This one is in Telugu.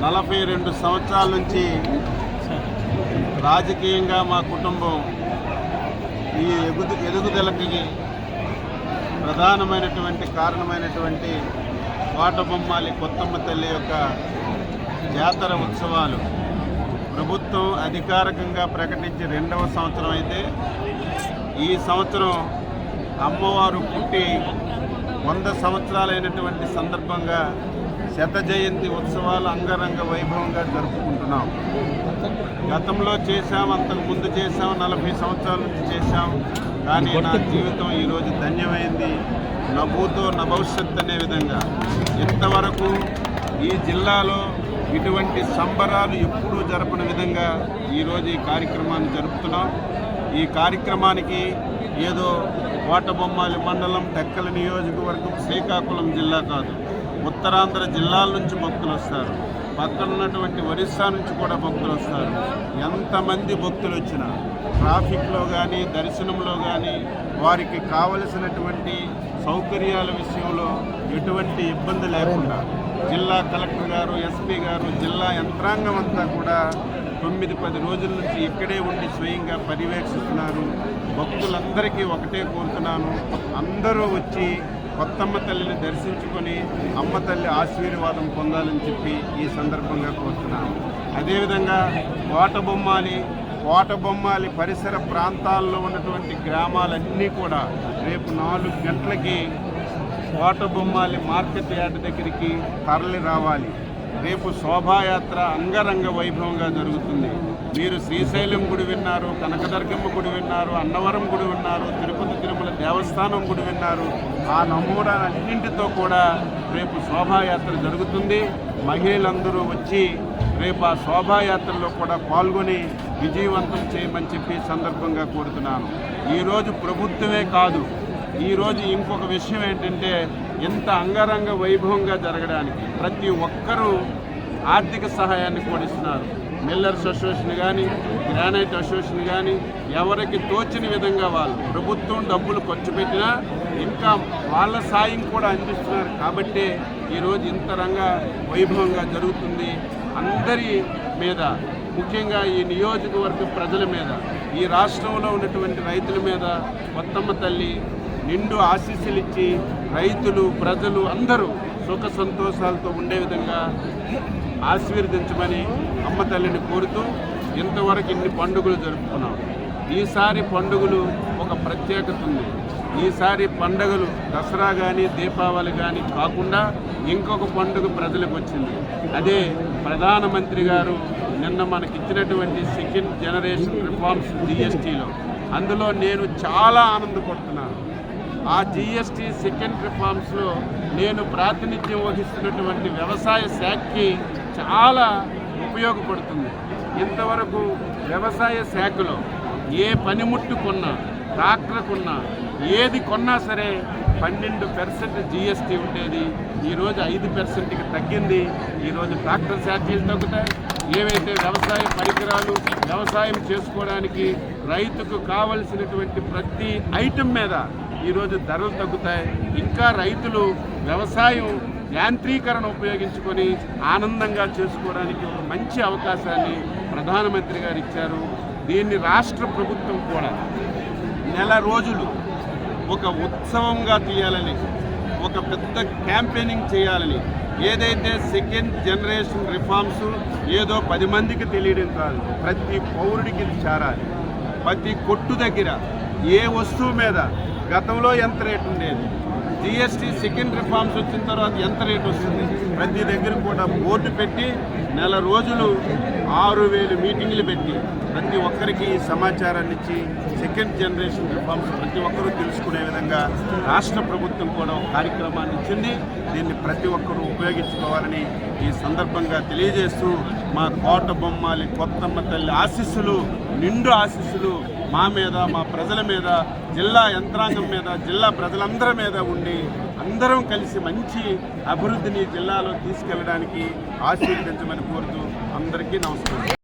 నలభై రెండు సంవత్సరాల నుంచి రాజకీయంగా మా కుటుంబం ఈ ఎగుదు ఎదుగుదలకి ప్రధానమైనటువంటి కారణమైనటువంటి కోటబొమ్మాలి కొత్తమ్మ తల్లి యొక్క జాతర ఉత్సవాలు ప్రభుత్వం అధికారికంగా ప్రకటించి రెండవ సంవత్సరం అయితే ఈ సంవత్సరం అమ్మవారు పుట్టి వంద సంవత్సరాలైనటువంటి సందర్భంగా శత జయంతి ఉత్సవాలు అంగరంగ వైభవంగా జరుపుకుంటున్నాం. గతంలో చేశాం అంతకు ముందు చేశాం నలభై సంవత్సరాల నుంచి చేశాం. కానీ నా జీవితం ఈరోజు ధన్యమైంది. నవ్వుతో నా భవిష్యత్ అనే విధంగా. ఇంతవరకు ఈ జిల్లాలో ఇటువంటి సంబరాలు ఎప్పుడూ జరపని విధంగా ఈరోజు ఈ కార్యక్రమాన్ని జరుపుతున్నాం. ఈ కార్యక్రమానికి ఏదో కోటబొమ్మాలి మండలం టెక్కల నియోజకవర్గం శ్రీకాకుళం జిల్లా కాదు. ఉత్తరాంధ్ర జిల్లాల నుంచి భక్తులు వస్తారు. పక్కన ఉన్నటువంటి ఒరిస్సా నుంచి కూడా భక్తులు వస్తారు. ఎంతమంది భక్తులు వచ్చినా ట్రాఫిక్లో కానీ దర్శనంలో కానీ వారికి కావలసినటువంటి సౌకర్యాల విషయంలో ఎటువంటి ఇబ్బంది లేకుండా జిల్లా కలెక్టర్ గారు ఎస్పీ గారు జిల్లా యంత్రాంగం అంతా కూడా తొమ్మిది పది రోజుల నుంచి ఇక్కడే ఉండి స్వయంగా పర్యవేక్షిస్తున్నారు. భక్తులందరికీ ఒకటే కోరుతున్నాను. అందరూ వచ్చి కొత్తమ్మ తల్లిని దర్శించుకొని అమ్మ తల్లి ఆశీర్వాదం పొందాలని చెప్పి ఈ సందర్భంగా కోరుతున్నాను అదేవిధంగా కోటబొమ్మాలి కోటబొమ్మాలి పరిసర ప్రాంతాల్లో ఉన్నటువంటి గ్రామాలన్నీ కూడా రేపు నాలుగు గంటలకి కోటబొమ్మాలి మార్కెట్ యార్డ్ దగ్గరికి తరలి రావాలి. రేపు శోభాయాత్ర అంగరంగ వైభవంగా జరుగుతుంది. మీరు శ్రీశైలం గుడి విన్నారు కనకదుర్గమ్మ గుడి విన్నారు అన్నవరం గుడి విన్నారు తిరుపతి తిరుమల దేవస్థానం గుడి విన్నారు. ఆ నమూనాలన్నింటితో కూడా రేపు శోభాయాత్ర జరుగుతుంది. మహిళలందరూ వచ్చి రేపు ఆ శోభాయాత్రలో కూడా పాల్గొని విజయవంతం చేయమని చెప్పి సందర్భంగా కోరుతున్నాను. ఈరోజు ప్రభుత్వమే కాదు ఈరోజు ఇంకొక విషయం ఏంటంటే ఇంత అంగరంగ వైభవంగా జరగడానికి ప్రతి ఒక్కరూ ఆర్థిక సహాయాన్ని కూడా ఇస్తున్నారు మిల్లర్స్ అసోసియేషన్ కానీ గ్రానైట్ అసోసియేషన్ కానీ ఎవరికి తోచిన విధంగా వాళ్ళు ప్రభుత్వం డబ్బులు ఖర్చు పెట్టినా ఇంకా వాళ్ళ సాయం కూడా అందిస్తున్నారు. కాబట్టే ఈరోజు ఇంతరంగా వైభవంగా జరుగుతుంది. అందరి మీద ముఖ్యంగా ఈ నియోజకవర్గ ప్రజల మీద ఈ రాష్ట్రంలో ఉన్నటువంటి రైతుల మీద కొత్తమ్మ తల్లి నిండు ఆశీస్సులు ఇచ్చి రైతులు ప్రజలు అందరూ సుఖ సంతోషాలతో ఉండే విధంగా ఆశీర్వదించమని అమ్మ తల్లిని కోరుతూ ఇంతవరకు ఇన్ని పండుగలు జరుపుకున్నాం. ఈసారి పండుగలు ఒక ప్రత్యేకత ఉంది. ఈసారి పండుగలు దసరా కానీ దీపావళి కానీ కాకుండా ఇంకొక పండుగ ప్రజలకు వచ్చింది. అదే ప్రధానమంత్రి గారు నిన్న మనకి ఇచ్చినటువంటి సెకండ్ జనరేషన్ రిఫార్మ్స్ జిఎస్టీలో అందులో నేను చాలా ఆనందపడుతున్నాను. ఆ జిఎస్టీ సెకండ్ రిఫార్మ్స్లో నేను ప్రాతినిధ్యం వహిస్తున్నటువంటి వ్యవసాయ శాఖకి చాలా ఉపయోగపడుతుంది. ఇంతవరకు వ్యవసాయ శాఖలో ఏ పనిముట్టు కొన్నా ట్రాక్టర్ కొన్నా ఏది కొన్నా సరే పన్నెండు పర్సెంట్ జిఎస్టీ ఉండేది. ఈరోజు ఐదు పర్సెంట్కి తగ్గింది. ఈరోజు ట్రాక్టర్ ఛార్జీలు తగ్గుతాయి. ఏవైతే వ్యవసాయ పరికరాలు వ్యవసాయం చేసుకోవడానికి రైతుకు కావలసినటువంటి ప్రతి ఐటెం మీద ఈరోజు ధరలు తగ్గుతాయి. ఇంకా రైతులు వ్యవసాయం యాంత్రీకరణ ఉపయోగించుకొని ఆనందంగా చేసుకోవడానికి ఒక మంచి అవకాశాన్ని ప్రధానమంత్రి గారు ఇచ్చారు. దీన్ని రాష్ట్ర ప్రభుత్వం కూడా నెల రోజులు ఒక ఉత్సవంగా తీయాలని ఒక పెద్ద క్యాంపెయినింగ్ చేయాలని ఏదైతే సెకండ్ జనరేషన్ రిఫార్మ్స్ ఏదో పది మందికి తెలియడం కాదు ప్రతి పౌరుడికి చేరాలి. ప్రతి కొట్టు దగ్గర ఏ వస్తువు మీద గతంలో ఎంత రేటు ఉండేది? జిఎస్టీ సెకండ్ రిఫార్మ్స్ వచ్చిన తర్వాత ఎంత రేట్ వస్తుంది? ప్రతి దగ్గర కూడా బోర్డు పెట్టి నెల రోజులు ఆరు వేలు మీటింగ్లు పెట్టి ప్రతి ఒక్కరికి సమాచారాన్ని ఇచ్చి సెకండ్ జనరేషన్ రిఫార్మ్స్ ప్రతి ఒక్కరూ తెలుసుకునే విధంగా రాష్ట్ర ప్రభుత్వం కూడా ఒక కార్యక్రమాన్ని ఇచ్చింది. దీన్ని ప్రతి ఒక్కరూ ఉపయోగించుకోవాలని ఈ సందర్భంగా తెలియజేస్తూ మా కోట బొమ్మాలి కొత్తమ్మ తల్లి ఆశీస్సులు నిండు ఆశీస్సులు మా మీద మా ప్రజల మీద జిల్లా యంత్రాంగం మీద జిల్లా ప్రజలందరి మీద ఉండి అందరం కలిసి మంచి అభివృద్ధిని జిల్లాలో తీసుకెళ్ళడానికి ఆశీర్వదించమని కోరుతూ అందరికీ నమస్కారం.